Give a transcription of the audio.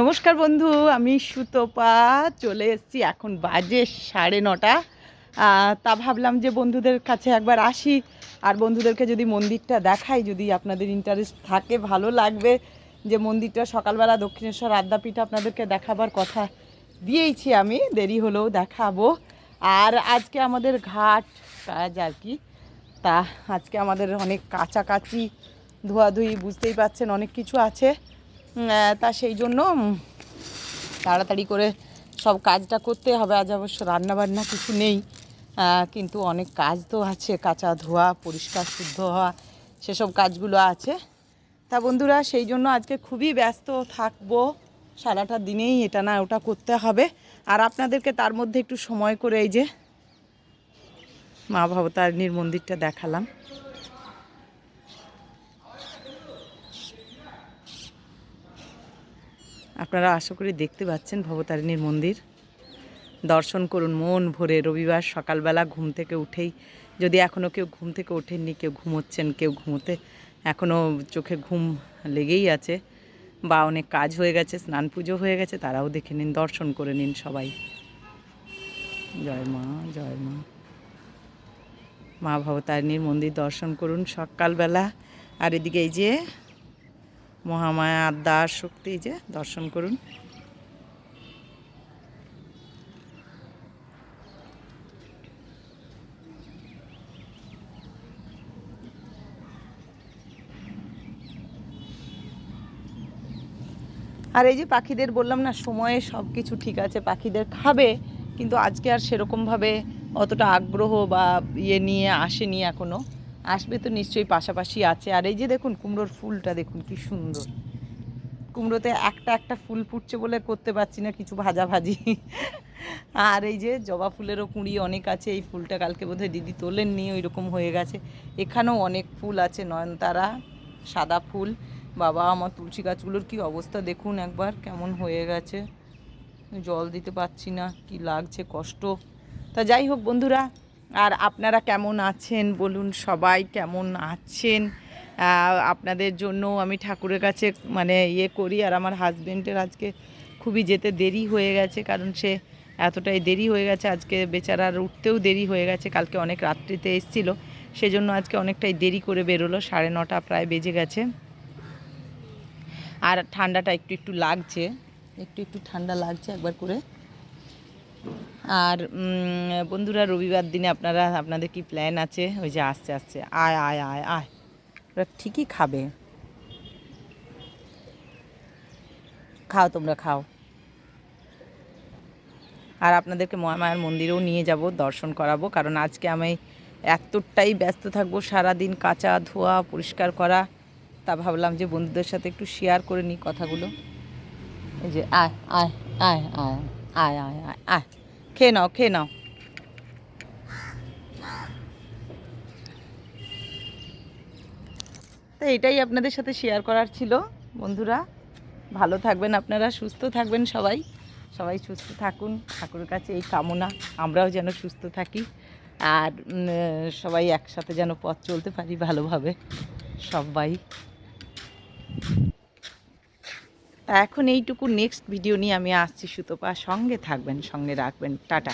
নমস্কার বন্ধু, আমি সুতপা, চলে এসেছি এখন বাজে সাড়ে নটা। তা ভাবলাম যে বন্ধুদের কাছে একবার আসি, আর বন্ধুদেরকে যদি মন্দিরটা দেখাই, যদি আপনাদের ইন্টারেস্ট থাকে, ভালো লাগবে যে মন্দিরটা সকালবেলা দক্ষিণেশ্বর আদ্যাপীঠ আপনাদেরকে দেখাবার কথা দিয়েইছি আমি, দেরি হলেও দেখাবো। আর আজকে আমাদের ঘাট কাজ আর কি। তা আজকে আমাদের অনেক কাছাকাছি, ধোয়াধুয়ি, বুঝতেই পাচ্ছেন অনেক কিছু আছে। তা সেই জন্য তাড়াতাড়ি করে সব কাজটা করতে হবে। আজ অবশ্য রান্নাবান্না কিছু নেই কিন্তু অনেক কাজ তো আছে, কাঁচা ধোয়া, পরিষ্কার শুদ্ধ হওয়া, সেসব কাজগুলো আছে। তা বন্ধুরা, সেই জন্য আজকে খুবই ব্যস্ত থাকব। সারাটা দিনেই এটা না, ওটা করতে হবে। আর আপনাদেরকে তার মধ্যে একটু সময় করে এই যে মা ভবতারিণীর মন্দিরটা দেখালাম। আপনারা আশা করি দেখতে পাচ্ছেন ভবতারিণীর মন্দির। দর্শন করুন, মন ভরে। রবিবার সকালবেলা ঘুম থেকে উঠেই, যদি এখনও কেউ ঘুম থেকে ওঠেননি, কেউ ঘুমোচ্ছেন, কেউ ঘুমোতে এখনও চোখে ঘুম লেগেই আছে বা অনেক কাজ হয়ে গেছে, স্নান পুজো হয়ে গেছে, তারাও দেখে নিন, দর্শন করে নিন সবাই। জয় মা জয় মা। মা ভবতারিণীর মন্দির দর্শন করুন সকালবেলা। আর এদিকে এই যে মহামায়া আদ্যার শক্তি যে দর্শন করুন। আর এই যে পাখিদের বললাম না, সময়ে সব কিছু ঠিক আছে, পাখিদের খাবে, কিন্তু আজকে আর সেরকমভাবে অতটা আগ্রহ বা ইয়ে নিয়ে আসেনি এখনও আসবে তো নিশ্চয়ই পাশাপাশি আছে। আর এই যে দেখুন, কুমড়োর ফুলটা দেখুন, কি সুন্দর। কুমড়োতে একটা একটা ফুল ফুটছে বলে করতে পারছি না, কিছু ভাজা ভাজি আর এই যে জবা ফুলেরও কুঁড়ি অনেক আছে, এই ফুলটা কালকে বোধহয় দিদি তোলেননি ওই রকম হয়ে গেছে। এখানেও অনেক ফুল আছে, নয়নতারা, সাদা ফুল, বাবা আমার তুলসী গাছগুলোর কি অবস্থা দেখুন একবার, কেমন হয়ে গেছে। জল দিতে পারছি না, কি লাগছে, কষ্ট। তা যাই হোক বন্ধুরা আর আপনারা কেমন আছেন? বলুন সবাই কেমন আছেন? আপনাদের জন্য আমি ঠাকুরের কাছে মানে ইয়ে করি আর আমার হাজব্যান্ডের আজকে খুবই যেতে দেরি হয়ে গেছে কারণ সে এতটাই দেরি হয়ে গেছে। আজকে বেচারার উঠতেও দেরি হয়ে গেছে। কালকে অনেক রাত্রিতে এসছিল। সেজন্য আজকে অনেকটাই দেরি করে বেরোলো। সাড়ে নটা প্রায় বেজে গেছে। আর ঠান্ডাটা একটু একটু লাগছে। একটু একটু ঠান্ডা লাগছে একবার করে। আর বন্ধুরা, রবিবার দিনে আপনারা, আপনাদের কি প্ল্যান আছে? ওই যে আসছে আসছে। আয় আয় আয় আয়। ওরা ঠিকই খাবে। খাও, তোমরা খাও। আর আপনাদেরকে মহামায়ার মন্দিরেও নিয়ে যাব, দর্শন করাবো। কারণ আজকে আমি এতটাই ব্যস্ত থাকব, সারাদিন কাঁচা ধোয়া, পরিষ্কার করা, তা ভাবলাম যে বন্ধুদের সাথে একটু শেয়ার করে নিই কথাগুলো। এই যে আয় আয় আয় আয় আয় আয় আয় আয়। খেয়ে নাও খেয়ে নাও। তো এটাই আপনাদের সাথে শেয়ার করার ছিল, বন্ধুরা। ভালো থাকবেন আপনারা, সুস্থ থাকবেন সবাই। সবাই সুস্থ থাকুন, ঠাকুরের কাছে এই কামনা, আমরাও যেন সুস্থ থাকি। আর সবাই একসাথে যেন পথ চলতে পারি ভালোভাবে, সবাই। তা এখন এইটুকু নেক্সট ভিডিও নিয়ে আমি আসছি সুতপা। সঙ্গে থাকবেন সঙ্গে রাখবেন। টাটা।